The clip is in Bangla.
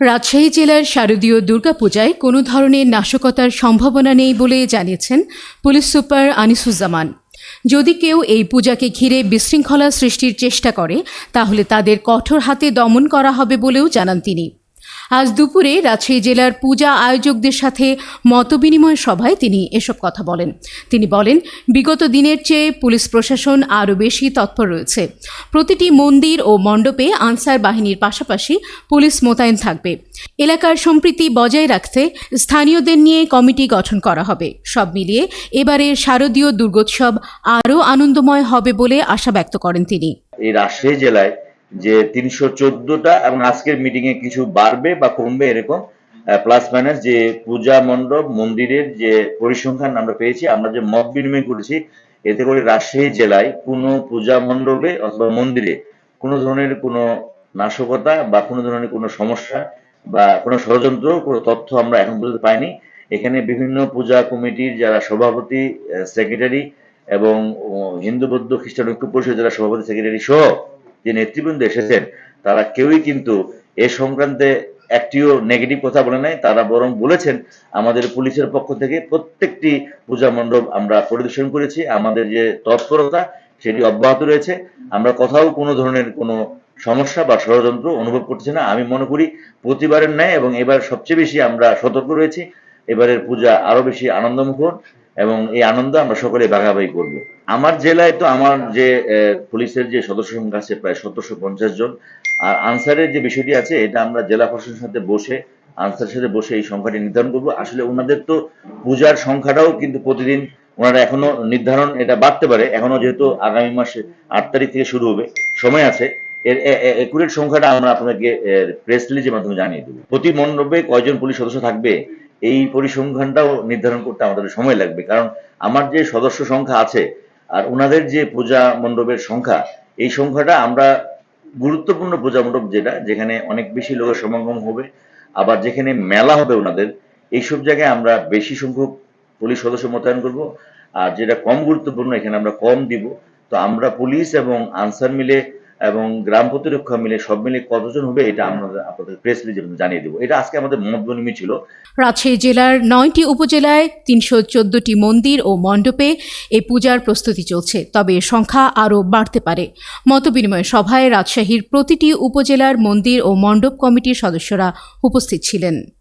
রাজশাহী জেলার শারদীয় দুর্গাপূজায় কোনো ধরনের নাশকতার সম্ভাবনা নেই বলে জানিয়েছেন পুলিশ সুপার আনিসুজ্জামান। যদি কেউ এই পূজাকে ঘিরে বিশৃঙ্খলা সৃষ্টির চেষ্টা করে, তাহলে তাদের কঠোর হাতে দমন করা হবে বলেও জানান তিনি। আজ দুপুরে রাজশাহী জেলার পূজা আয়োজকদের সাথে মতবিনিময় সভায় তিনি এসব কথা বলেন। তিনি বলেন, বিগত দিনের চেয়ে পুলিশ প্রশাসন আরও বেশি তৎপর রয়েছে। প্রতিটি মন্দির ও মণ্ডপে আনসার বাহিনীর পাশাপাশি পুলিশ মোতায়েন থাকবে। এলাকার সম্প্রীতি বজায় রাখতে স্থানীয়দের নিয়ে কমিটি গঠন করা হবে। সব মিলিয়ে এবারের শারদীয় দুর্গোৎসব আরও আনন্দময় হবে বলে আশা ব্যক্ত করেন তিনি। এই রাজশাহী জেলায় যে তিনশো চোদ্দটা এবং আজকের মিটিং এ কিছু বাড়বে বা কমবে এরকম প্লাস মাইনাস যে পূজা মণ্ডপ, মন্দিরের যে পরিসংখ্যান আমরা পেয়েছি, আমরা যে মত বিনিময় করেছি, এতে করে রাজশাহী জেলায় কোনো পূজা মণ্ডপে অথবা মন্দিরে কোনো ধরনের কোনো নাশকতা বা কোনো ধরনের কোনো সমস্যা বা কোনো ষড়যন্ত্র, কোনো তথ্য আমরা এখন পর্যন্ত পাইনি। এখানে বিভিন্ন পূজা কমিটির যারা সভাপতি সেক্রেটারি এবং হিন্দু বৌদ্ধ খ্রিস্টান ঐক্য পরিষদ যারা সভাপতি সেক্রেটারি সহ যে নেতৃবৃন্দ এসেছেন, তারা কেউই কিন্তু এ সংক্রান্তে একটিও নেগেটিভ কথা বলে নাই, তারা বরং বলেছেন আমাদের পুলিশের পক্ষ থেকে প্রত্যেকটি পূজা মণ্ডপ আমরা পরিদর্শন করেছি, আমাদের যে তৎপরতা সেটি অব্যাহত রয়েছে। আমরা কোথাও কোনো ধরনের কোনো সমস্যা বা ষড়যন্ত্র অনুভব করছি না। আমি মনে করি প্রতিবারের ন্যায় এবং এবার সবচেয়ে বেশি আমরা সতর্ক রয়েছি। এবারের পূজা আরও বেশি আনন্দমুখর। এবং এই আনন্দ আমরা সকলে ভাগাভাগি করব। আমার জেলায় তো আমার যে পুলিশের যে সদস্য সংখ্যা আছে প্রায় সতেরোশো পঞ্চাশ জন, আর আনসারের যে বিষয়টি আছে, এটা আমরা জেলা প্রশাসনের সাথে বসে, আনসারের সাথে বসে এই সংখ্যাটি নির্ধারণ করব। আসলে ওনাদের তো পূজার সংখ্যাটাও কিন্তু প্রতিদিন ওনারা এখনও নির্ধারণ, এটা বাড়তে পারে। এখনও যেহেতু আগামী মাসে আট তারিখ থেকে শুরু হবে, সময় আছে। এর একুরেট সংখ্যাটা আমরা আপনাদেরকে প্রেস রিলিজের মাধ্যমে জানিয়ে দেবো। প্রতি মণ্ডপে কয়জন পুলিশ সদস্য থাকবে, এই পরিসংখ্যানটাও নির্ধারণ করতে আমাদের সময় লাগবে। কারণ আমার যে সদস্য সংখ্যা আছে আর ওনাদের যে পূজা মণ্ডপের সংখ্যা, এই সংখ্যাটা আমরা গুরুত্বপূর্ণ পূজা মণ্ডপ যেটা, যেখানে অনেক বেশি লোকের সমাগম হবে, আবার যেখানে মেলা হবে ওনাদের, এইসব জায়গায় আমরা বেশি সংখ্যক পুলিশ সদস্য মোতায়েন করব। আর যেটা কম গুরুত্বপূর্ণ, এখানে আমরা কম দিব। তো আমরা পুলিশ এবং আনসার মিলে এবং গ্রাম প্রতিরক্ষা মিলে সব মিলে কতজন হবে এটা আমরা আপনাদের প্রেস রিলিজে জানিয়ে দেবো। এটা আজকে আমাদের মত বিনিময় ছিল। রাজশাহী জেলার নয়টি উপজেলায় তিনশো চোদ্দটি মন্দির ও মণ্ডপে এই পূজার প্রস্তুতি চলছে, তবে সংখ্যা আরও বাড়তে পারে। মতবিনিময় সভায় রাজশাহীর প্রতিটি উপজেলার মন্দির ও মণ্ডপ কমিটির সদস্যরা উপস্থিত ছিলেন।